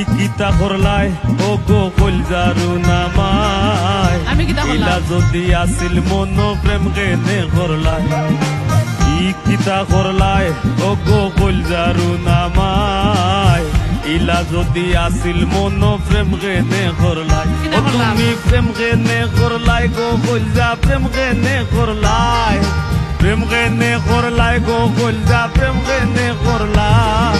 ইকিতা হরলাই ও গো কলজারু নামায় ইলা যদি আসিল মন প্রেম কেনে হরলাই ইকিতা হরলাই ও গো কলজারু নামাই। ইলা যদি আসিল মন প্রেম কেনে হরলাই ও তুমি প্রেম কেনে হরলাই গো কলজা প্রেম কেনে হরলাই প্রেম কেনে হরলাই গো কলজা প্রেম কেনে হরলাই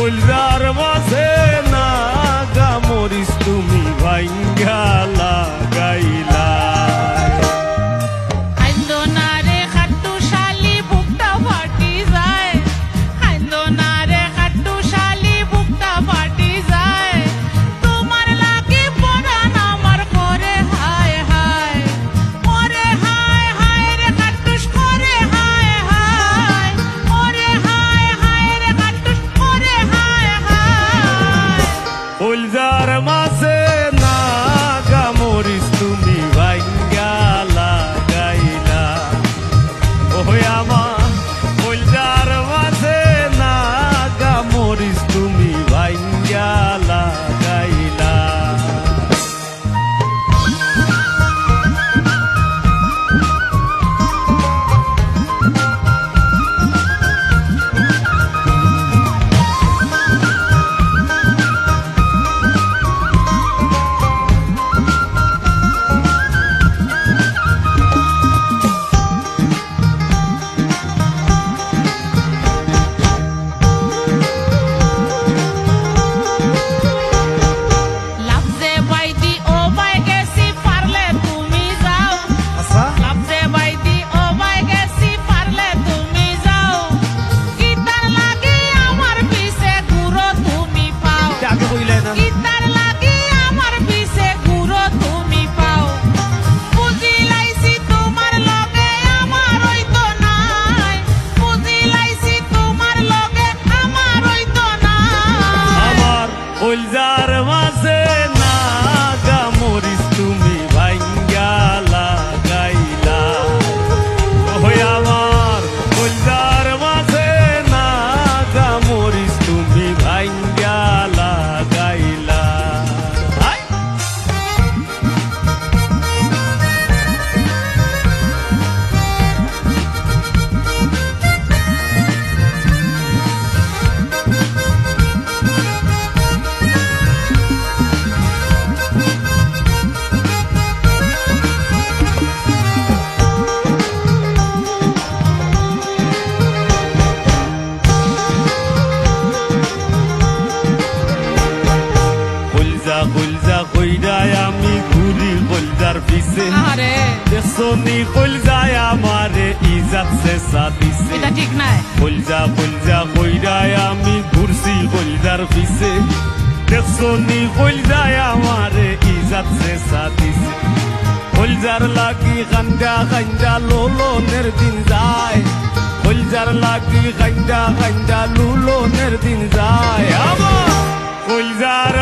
volverá. দিছে। সোনি ফুল যায় আমারে ইজাত সে সাদিছে। এটা ঠিক নাই। ফুল যা ফুল যা কইরায় আমি ঘুরছি ফুলদার পিছে। সোনি ফুল যায় আমারে ইজাত সে সাদিছে। ফুলজার লাগি খান্দা খান্দা লোলনের দিন যায়। ফুলজার লাগি খান্দা খান্দা লোলনের দিন যায়। আমার ফুলজার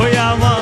হয়ে আমার